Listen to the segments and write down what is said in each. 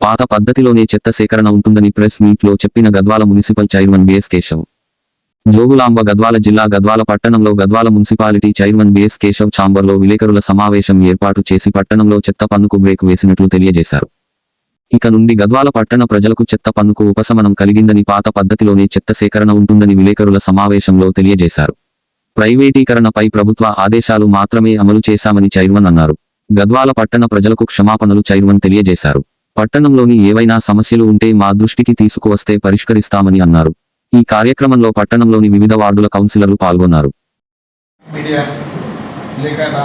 పాత పద్ధతిలోనే చెత్త సేకరణ ఉంటుందని ప్రెస్ మీట్లో చెప్పిన Gadwal municipal chairman BS Keshav. Jogulamba Gadwal జిల్లా గద్వాల పట్టణంలో Gadwal municipality chairman BS Keshav ఛాంబర్లో విలేకరుల సమావేశం ఏర్పాటు చేసి పట్టణంలో చెత్త పన్నుకు బ్రేక్ వేసినట్లు తెలియజేశారు. ఇక నుండి గద్వాల పట్టణ ప్రజలకు చెత్త పన్నుకు ఉపశమనం కలిగిందని పాత పద్ధతిలోనే చెత్త సేకరణ ఉంటుందని విలేకరుల సమావేశంలో తెలియజేశారు. ప్రైవేటీకరణపై ప్రభుత్వ ఆదేశాలు మాత్రమే అమలు చేశామని చైర్మన్ అన్నారు. గద్వాల పట్టణ ప్రజలకు క్షమాపణలు చైర్మన్ తెలియజేశారు. పట్టణంలోని ఏవైనా సమస్యలు ఉంటే మా దృష్టికి తీసుకువస్తే పరిష్కరిస్తామని అన్నారు. ఈ కార్యక్రమంలో పట్టణంలోని వివిధ వార్డుల కౌన్సిలర్లు పాల్గొన్నారు. మీడియా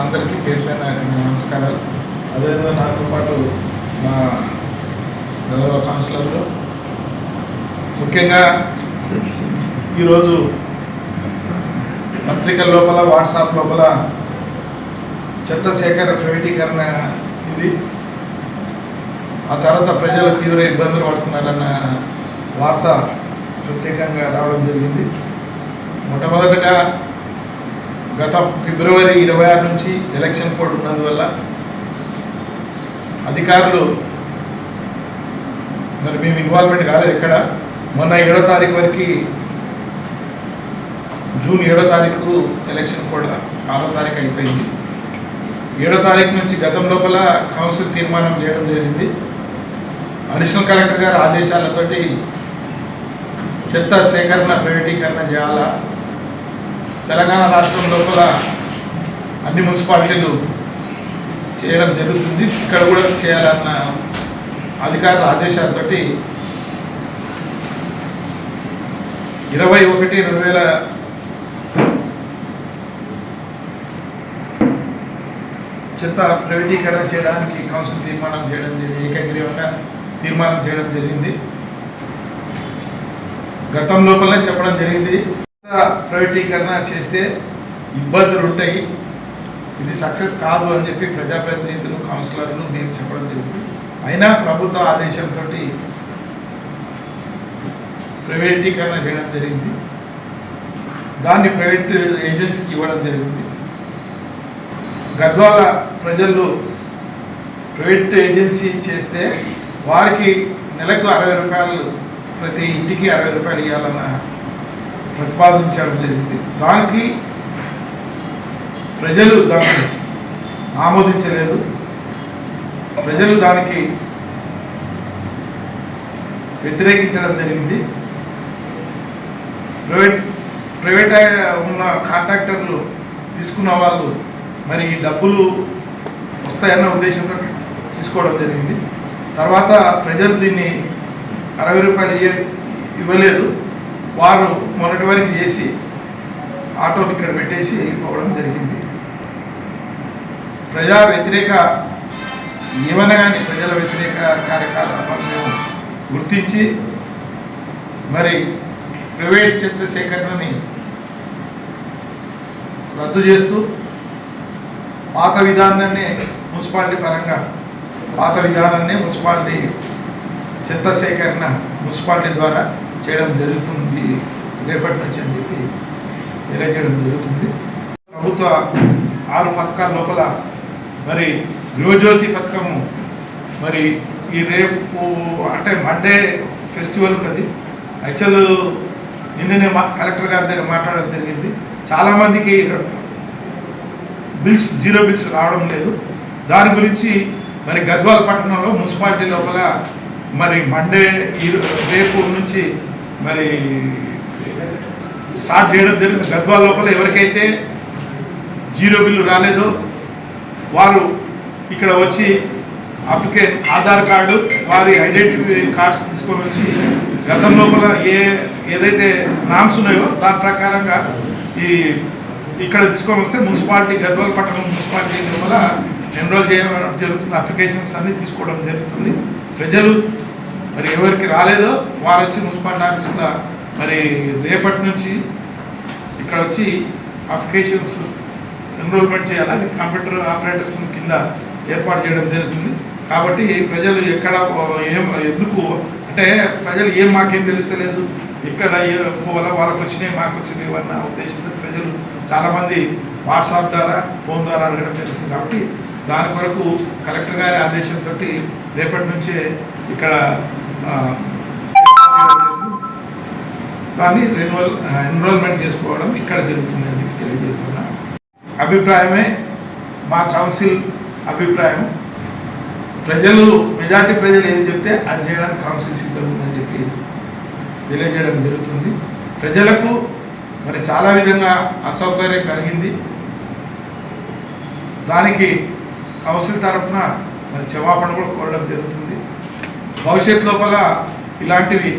అందరికీ పేరు నమస్కారాలు. అదేవిధంగా నాతో పాటు మా గౌరవ కౌన్సిలర్లు. ముఖ్యంగా ఈరోజు పత్రికల లోపల వాట్సాప్ లోపల చెత్త సేకరణ ప్రైవేటీకరణ ఇది. ఆ తర్వాత ప్రజలు తీవ్ర ఇబ్బందులు పడుతున్నారన్న వార్త ప్రత్యేకంగా రావడం జరిగింది. మొట్టమొదటగా గత ఫిబ్రవరి ఇరవై ఆరు నుంచి ఎలక్షన్ కోడ్ ఉన్నందువల్ల అధికారులు మరి మేము ఇన్వాల్వ్మెంట్ కాలేదు ఎక్కడ మొన్న ఏడో తారీఖు వరకు జూన్ ఏడో తారీఖు ఎలక్షన్ కోడ్ ఆరో తారీఖు అయిపోయింది. ఏడో తారీఖు నుంచి గతం లోపల కౌన్సిల్ తీర్మానం చేయడం జరిగింది. అడిషనల్ కలెక్టర్ గారి ఆదేశాలతోటి చెత్త సేకరణ ప్రైవేటీకరణ చేయాలా? తెలంగాణ రాష్ట్రం లోపల అన్ని మున్సిపాలిటీలు చేయడం జరుగుతుంది. ఇక్కడ కూడా చేయాలన్న అధికారుల ఆదేశాలతోటి ఇరవై ఒకటి రెండు వేల చెత్త ప్రైవేటీకరణ చేయడానికి కౌన్సిల్ తీర్మానం చేయడం జరిగింది. ఏకగ్రీవంగా తీర్మానం చేయడం జరిగింది. గతం లోపలనే చెప్పడం జరిగింది. ప్రైవేటీకరణ చేస్తే ఇబ్బందులు ఉంటాయి. ఇది సక్సెస్ కాదు అని చెప్పి ప్రజాప్రతినిధులు కౌన్సిలర్లు మేము చెప్పడం జరిగింది. అయినా ప్రభుత్వ ఆదేశంతో ప్రైవేటీకరణ చేయడం జరిగింది. దాన్ని ప్రైవేట్ ఏజెన్సీకి ఇవ్వడం జరిగింది. గద్వాల ప్రజలు ప్రైవేట్ ఏజెన్సీ చేస్తే వారికి నెలకు అరవై రూపాయలు ప్రతి ఇంటికి అరవై రూపాయలు ఇవ్వాలన్న ప్రతిపాదించడం జరిగింది. దానికి ప్రజలు దాన్ని ఆమోదించలేదు. ప్రజలు దానికి వ్యతిరేకించడం జరిగింది. ప్రైవేట్ ప్రైవేట్ ఉన్న కాంట్రాక్టర్లు తీసుకున్న వాళ్ళు మరి డబ్బులు వస్తాయన్న ఉద్దేశంతో తీసుకోవడం జరిగింది. తర్వాత ప్రజలు దీన్ని అరవై రూపాయలు ఇవ్వలేదు. వారు మొన్నటి వరకు చేసి ఆటోలు ఇక్కడ పెట్టేసి వెళ్ళిపోవడం జరిగింది. ప్రజా వ్యతిరేక ఏమైనా కానీ ప్రజల వ్యతిరేక కార్యకలాపాలు మేము గుర్తించి మరి ప్రైవేట్ చెత్త సేకరణని రద్దు చేస్తూ పాత విధానాన్ని మున్సిపాలిటీ పరంగా పాత విధానాన్ని మున్సిపాలిటీ చెత్త సేకరణ మున్సిపాలిటీ ద్వారా చేయడం జరుగుతుంది. రేపటి నుంచి అని చెప్పి తెలియజేయడం జరుగుతుంది. ప్రభుత్వ ఆరు పథకాల లోపల మరి గృహజ్యోతి పథకము మరి ఈ రేపు అంటే మండే ఫెస్టివల్ ఉంటుంది యాక్చువల్ నిన్ననే మా కలెక్టర్ గారి దగ్గర మాట్లాడడం జరిగింది. చాలామందికి బిల్స్ జీరో బిల్స్ రావడం లేదు. దాని గురించి మరి గద్వాల పట్టణంలో మున్సిపాలిటీ లోపల మరి మండే ఈ రేపు నుంచి మరి స్టార్ట్ చేయడం జరిగింది గద్వాల లోపల ఎవరికైతే జీరో బిల్లు రాలేదో వారు ఇక్కడ వచ్చి అప్లికే ఆధార్ కార్డు వారి ఐడెంటిటీ కార్డ్స్ తీసుకొని వచ్చి గతం లోపల ఏ ఏదైతే నామ్స్ ఉన్నాయో దాని ప్రకారంగా ఈ ఇక్కడ తీసుకొని వస్తే మున్సిపాలిటీ గద్వాల పట్టణం మున్సిపాలిటీ లోపల ఎన్రోల్ చేయడం జరుగుతుంది? అప్లికేషన్స్ అన్ని తీసుకోవడం జరుగుతుంది. ప్రజలు మరి ఎవరికి రాలేదో వారు వచ్చి మున్సిపాలిటీ ఆఫీసులో మరి రేపటి నుంచి ఇక్కడ వచ్చి అప్లికేషన్స్ ఎన్రోల్మెంట్ చేయాలి? అది కంప్యూటర్ ఆపరేటర్స్ కింద ఏర్పాటు చేయడం జరుగుతుంది. కాబట్టి ప్రజలు ఎక్కడ ఏం ఎందుకు అంటే ప్రజలు ఏం మాకేం తెలుస్తలేదు. ఇక్కడ ఏ- పోవాలా వాళ్ళకి వచ్చినాయి మాకు వచ్చినాయి అన్న ఉద్దేశంతో ప్రజలు చాలామంది వాట్సాప్ ద్వారా ఫోన్ ద్వారా అడగడం జరుగుతుంది. కాబట్టి దాని కొరకు కలెక్టర్ గారి ఆదేశంతో రేపటి నుంచే ఇక్కడ దాన్ని రెన్యువల్ ఎన్రోల్మెంట్ చేసుకోవడం ఇక్కడ జరుగుతుందని చెప్పి తెలియజేస్తున్నా. అభిప్రాయమే మా కౌన్సిల్ అభిప్రాయం. ప్రజలు మెజార్టీ ప్రజలు ఏం చెప్తే అది చేయడానికి కౌన్సిల్ సిద్ధం ఉందని చెప్పి తెలియజేయడం జరుగుతుంది. ప్రజలకు మరి చాలా విధంగా అసౌకర్యం కలిగింది. దానికి కౌన్సిల్ తరఫున మరి క్షమాపణ కూడా కోరడం జరుగుతుంది. భవిష్యత్ లోపల ఇలాంటివి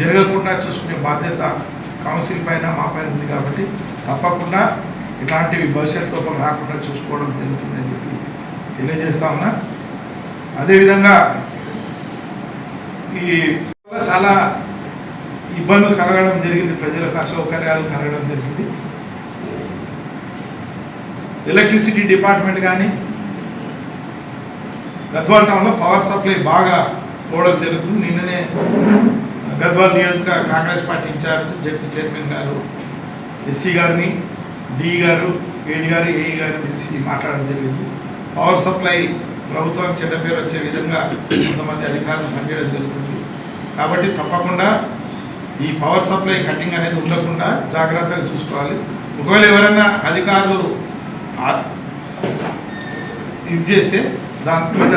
జరగకుండా చూసుకునే బాధ్యత కౌన్సిల్ పైన మా పైన ఉంది కాబట్టి తప్పకుండా ఇలాంటివి భవిష్యత్ లోపల రాకుండా చూసుకోవడం జరుగుతుందని చెప్పి తెలియజేస్తా ఉన్నా. అదేవిధంగా ఈ చాలా ఇబ్బందులు కలగడం జరిగింది ప్రజలకు అసౌకర్యాలు కలగడం జరిగింది. ఎలక్ట్రిసిటీ డిపార్ట్మెంట్ కానీ గద్వాల్ టౌన్లో పవర్ సప్లై బాగా పోవడం జరుగుతుంది. నిన్ననే గద్వాల్ నియోజక Congress party incharge ZP chairman గారు ఎస్సీ గారిని డి గారు ఏడి గారు ఏఈ గారిని పిలిచి మాట్లాడడం జరిగింది. పవర్ సప్లై ప్రభుత్వానికి చెడ్డ పేరు వచ్చే విధంగా కొంతమంది అధికారులు పనిచేయడం జరుగుతుంది. కాబట్టి తప్పకుండా ఈ పవర్ సప్లై కటింగ్ అనేది ఉండకుండా జాగ్రత్తగా చూసుకోవాలి. ఒకవేళ ఎవరైనా అధికారులు ఇది చేస్తే దాని మీద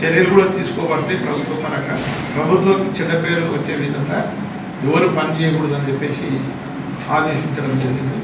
చర్యలు కూడా తీసుకోబడతాయి ప్రభుత్వ పరంగా ప్రభుత్వం చెడ్డ పేరు వచ్చే విధంగా ఎవరు పని చేయకూడదని చెప్పేసి ఆదేశించడం జరిగింది.